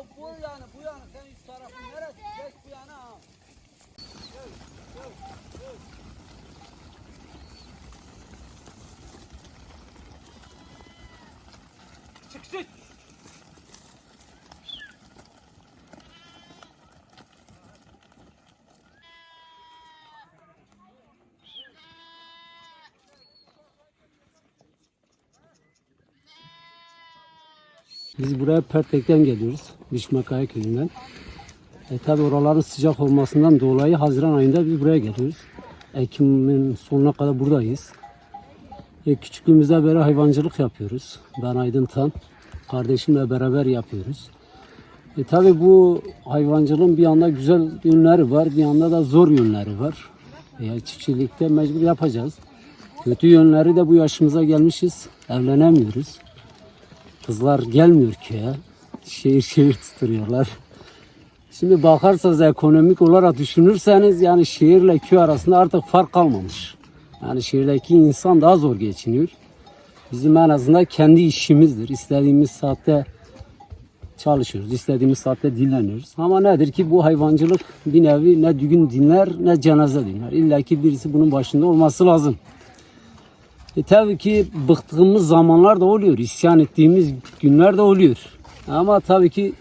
Ya bu yana bu yana sen üst tarafın neresi? Geç bu yana ha. Gel, gel, gel. Çık çık. Biz buraya Pertek'ten geliyoruz. Bişmakaya köyünden. E tabi oraların sıcak olmasından dolayı Haziran ayında biz buraya geliyoruz. Ekim'in sonuna kadar buradayız. E, küçüklüğümüzde beri hayvancılık yapıyoruz. Ben Aydın Tan. Kardeşimle beraber yapıyoruz. E tabi bu hayvancılığın bir yanda güzel yönleri var, bir yanda da zor yönleri var. E, çiftçilikte mecbur yapacağız. Kötü yönleri de bu yaşımıza gelmişiz. Evlenemiyoruz. Kızlar gelmiyor köye. Şehir şehir tutuyorlar. Şimdi bakarsanız ekonomik olarak düşünürseniz yani şehirle köy arasında artık fark kalmamış. Yani şehirdeki insan daha zor geçiniyor. Bizim en azından kendi işimizdir. İstediğimiz saatte çalışıyoruz. istediğimiz saatte dinleniyoruz. Ama nedir ki bu hayvancılık bir nevi ne düğün dinler ne cenaze dinler. İlla ki birisi bunun başında olması lazım. E tabii ki bıktığımız zamanlar da oluyor. İsyan ettiğimiz günler de oluyor. Ama tabii ki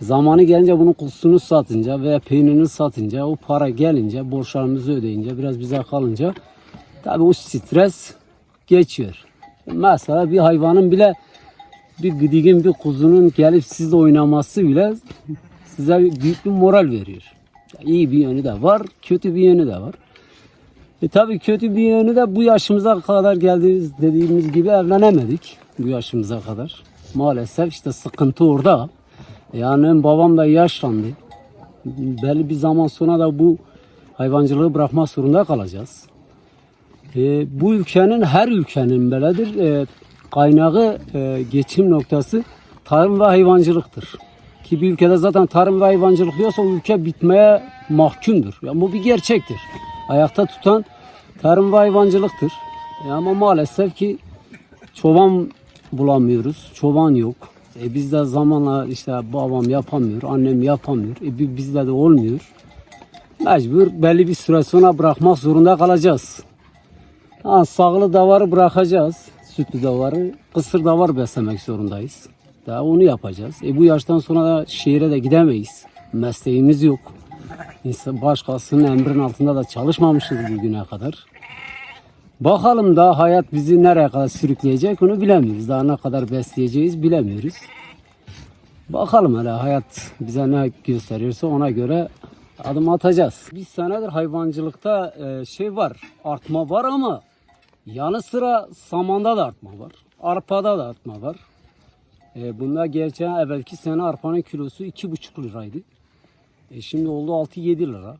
zamanı gelince bunun kutusunu satınca veya peynirini satınca o para gelince borçlarımızı ödeyince biraz bize kalınca tabii o stres geçiyor. Mesela bir hayvanın bile bir gıdigin bir kuzunun gelip sizle oynaması bile size büyük bir moral veriyor. İyi bir yönü de var, kötü bir yönü de var. E tabii kötü bir yönü de bu yaşımıza kadar geldiğimiz dediğimiz gibi evlenemedik bu yaşımıza kadar. Maalesef işte sıkıntı orada. Yani babam da yaşlandı. Belli bir zaman sonra da bu hayvancılığı bırakmak zorunda kalacağız. E, bu ülkenin her ülkenin böyledir. E, kaynağı e, geçim noktası tarım ve hayvancılıktır. Ki bir ülkede zaten tarım ve hayvancılık yoksa o ülke bitmeye mahkumdur. Yani bu bir gerçektir. Ayakta tutan tarım ve hayvancılıktır. E ama maalesef ki çoban bulamıyoruz. Çoban yok. E biz de zamanla işte babam yapamıyor, annem yapamıyor. E bi- bizde de olmuyor. Mecbur belli bir süre sonra bırakmak zorunda kalacağız. Ha, sağlı davarı bırakacağız. Sütlü davarı, kısır davar beslemek zorundayız. Daha onu yapacağız. E bu yaştan sonra da şehire de gidemeyiz. Mesleğimiz yok. İnsan başkasının emrin altında da çalışmamışız bugüne kadar. Bakalım da hayat bizi nereye kadar sürükleyecek onu bilemiyoruz. Daha ne kadar besleyeceğiz bilemiyoruz. Bakalım hele hayat bize ne gösteriyorsa ona göre adım atacağız. Bir senedir hayvancılıkta e, şey var, artma var ama yanı sıra samanda da artma var. Arpada da artma var. E, bunda geçen evvelki sene arpanın kilosu iki buçuk liraydı. E şimdi oldu 6-7 lira.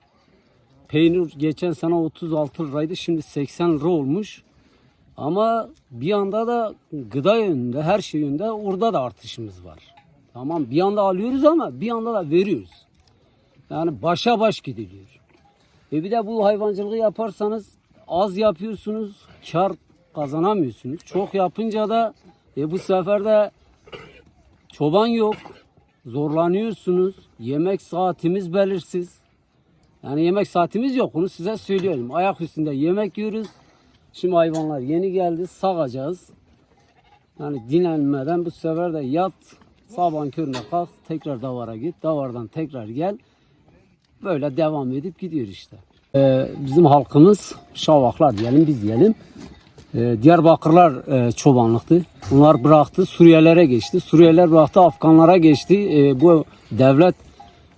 Peynir geçen sene 36 liraydı. Şimdi 80 lira olmuş. Ama bir anda da gıda yönünde, her şey yönünde orada da artışımız var. Tamam bir anda alıyoruz ama bir anda da veriyoruz. Yani başa baş gidiliyor. E bir de bu hayvancılığı yaparsanız az yapıyorsunuz, kar kazanamıyorsunuz. Çok yapınca da e bu sefer de çoban yok. Zorlanıyorsunuz. Yemek saatimiz belirsiz. Yani yemek saatimiz yok. Onu size söylüyorum. Ayak üstünde yemek yiyoruz. Şimdi hayvanlar yeni geldi. Sağacağız. Yani dinlenmeden bu sefer de yat. Sabahın körüne kalk. Tekrar davara git. Davardan tekrar gel. Böyle devam edip gidiyor işte. Ee, bizim halkımız Şavaklar diyelim biz diyelim. Ee, Diyarbakırlar e, çobanlıktı. Bunlar bıraktı Suriyelilere geçti. Suriyeliler bıraktı Afganlara geçti. Ee, bu devlet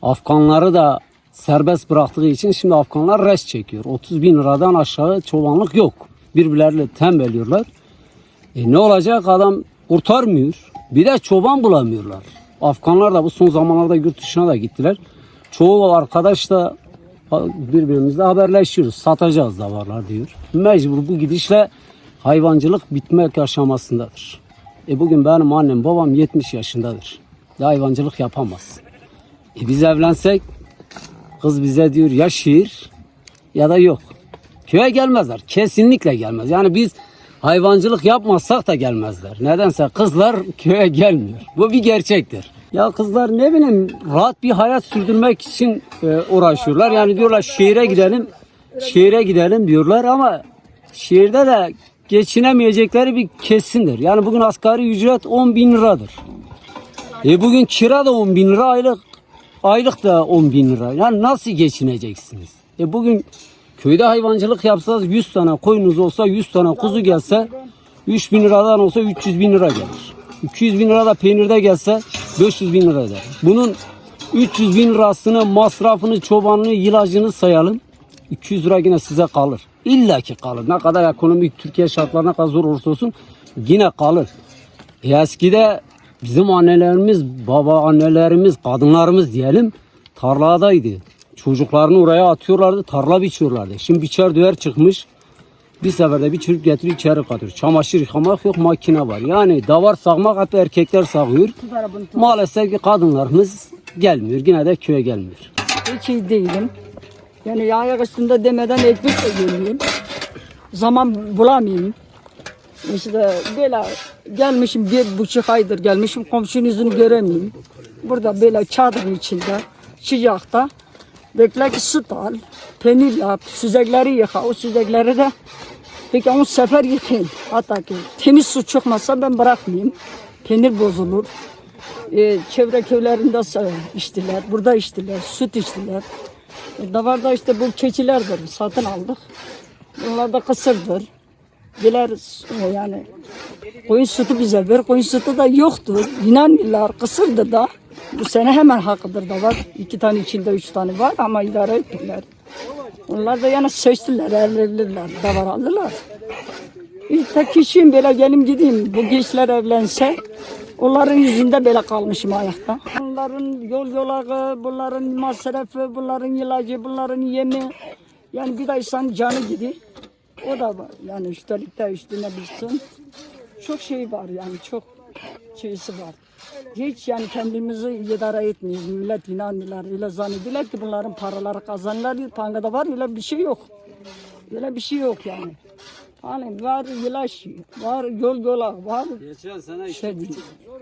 Afganları da serbest bıraktığı için şimdi Afganlar res çekiyor. 30 bin liradan aşağı çobanlık yok. Birbirleriyle tembelliyorlar. E ne olacak adam kurtarmıyor. Bir de çoban bulamıyorlar. Afganlar da bu son zamanlarda yurt dışına da gittiler. Çoğu arkadaş da birbirimizle haberleşiyoruz. Satacağız da varlar diyor. Mecbur bu gidişle hayvancılık bitmek aşamasındadır. E bugün benim annem babam 70 yaşındadır. Ya hayvancılık yapamaz. E biz evlensek kız bize diyor ya şiir ya da yok. Köye gelmezler. Kesinlikle gelmez. Yani biz hayvancılık yapmazsak da gelmezler. Nedense kızlar köye gelmiyor. Bu bir gerçektir. Ya kızlar ne bileyim rahat bir hayat sürdürmek için e, uğraşıyorlar. Yani diyorlar şehire gidelim, şehire gidelim diyorlar ama şehirde de geçinemeyecekleri bir kesindir. Yani bugün asgari ücret 10 bin liradır. E bugün kira da 10 bin lira, aylık aylık da 10 bin lira. Yani nasıl geçineceksiniz? E bugün köyde hayvancılık yapsanız 100 tane koyunuz olsa 100 tane kuzu gelse 3 bin liradan olsa 300 bin lira gelir. 200 bin lira da peynirde gelse 500 bin lira eder. Bunun 300 bin lirasını masrafını çobanını ilacını sayalım. 200 lira yine size kalır. İlla ki kalır. Ne kadar ekonomik Türkiye şartlarına kadar zor olursa olsun yine kalır. E eskide bizim annelerimiz, baba annelerimiz, kadınlarımız diyelim tarladaydı. Çocuklarını oraya atıyorlardı, tarla biçiyorlardı. Şimdi biçer döver çıkmış. Bir seferde bir çürük getiriyor içeri katıyor. Çamaşır yıkamak yok makine var. Yani davar sağmak hep erkekler sağıyor. Maalesef ki kadınlarımız gelmiyor. Yine de köye gelmiyor. Hiç iyi değilim. Yani ayak üstünde demeden ekmek de yemiyorum. Zaman bulamayayım. İşte böyle gelmişim bir buçuk aydır gelmişim komşunun yüzünü göremeyeyim. Burada böyle çadırın içinde sıcakta bekle ki süt al, peynir yap, süzekleri yıka. O süzekleri de peki on sefer yıkayın. Hatta ki temiz su çıkmazsa ben bırakmayayım. Peynir bozulur. Ee, çevre köylerinde içtiler, burada içtiler, süt içtiler. Davarda işte bu keçilerdir, satın aldık. Bunlar da kısırdır. Biler e, yani koyun sütü bize ver, koyun sütü da yoktur. İnanmıyorlar, kısırdı da. Bu sene hemen hakkıdır da var. İki tane içinde üç tane var ama idare ettiler. Onlar da yani seçtiler, evlendiler, davar aldılar. Bir tek kişiyim böyle gelim gideyim. Bu gençler evlense onların yüzünde böyle kalmışım ayakta. Bunların yol yolağı, bunların masrafı, bunların ilacı, bunların yemi. Yani bir de insan canı gidiyor. O da var. Yani üstelik de üstüne bilsin. Çok şey var yani çok şeysi var. Hiç yani kendimizi idare etmiyoruz. Millet inanmıyorlar. Öyle zannediyorlar ki bunların paraları kazanırlar. Pangada var öyle bir şey yok. Öyle bir şey yok yani. Hani var ilaç, var yol yola, var Geçen sene şey değil.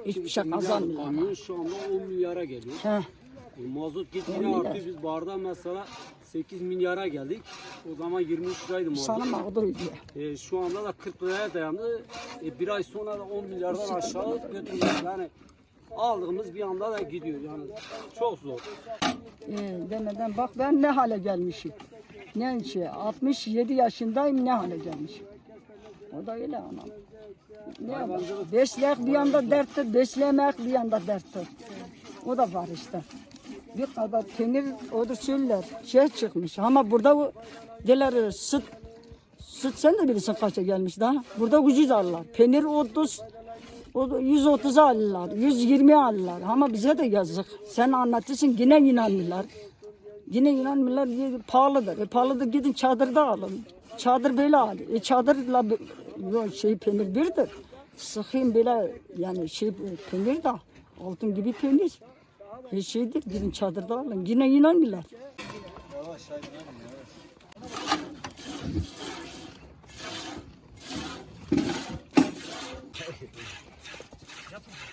Hiçbir şey kazanmıyor. kamyon şu anda 10 milyara geliyor. Heh. E, Mazot gitgide arttı. Biz barda mesela 8 milyara geldik. O zaman 23 liraydı mazot. Sana mağdur ediyor. E, şu anda da 40 liraya dayandı. E, bir ay sonra da 10 milyardan aşağı götürüyor. Yani aldığımız bir anda da gidiyor. Yani çok zor. Ee, demeden bak ben ne hale gelmişim. Ne şey 67 yaşındayım ne hale gelmişim. O da öyle anam. Ne yapalım? Beslemek bir yanda derttir, beslemek bir yanda derttir. O da var işte. Bir kadar peynir odur söyler, şey çıkmış. Ama burada o deler süt, süt sen de bilirsin kaça gelmiş daha. Burada ucuz alırlar. Peynir 30, o 130'a alırlar, 120 alırlar. Ama bize de yazık. Sen anlatırsın yine inanmıyorlar. Yine inanmıyorlar diye pahalıdır. E pahalıdır gidin çadırda alın. Çadır böyle al. E çadırla şey peynir birdir. Sıkayım böyle yani şey peynir de altın gibi peynir. E şeydir gidin çadırda alın. Yine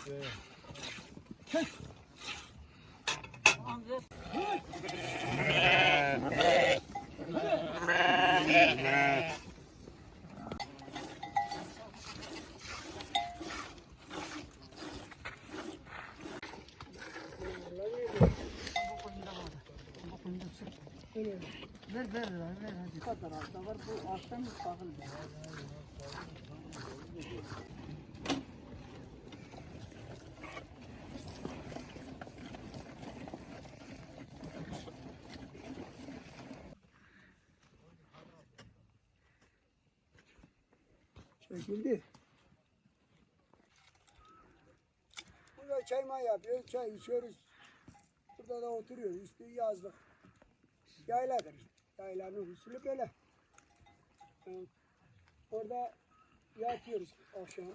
inanmıyorlar. Çekildi. Burada çay may yapıyoruz, çay içiyoruz. Burada da oturuyoruz, üstü yazlık. Yayladır işte. Yaylanın usulü böyle. Evet. Orada yatıyoruz akşam.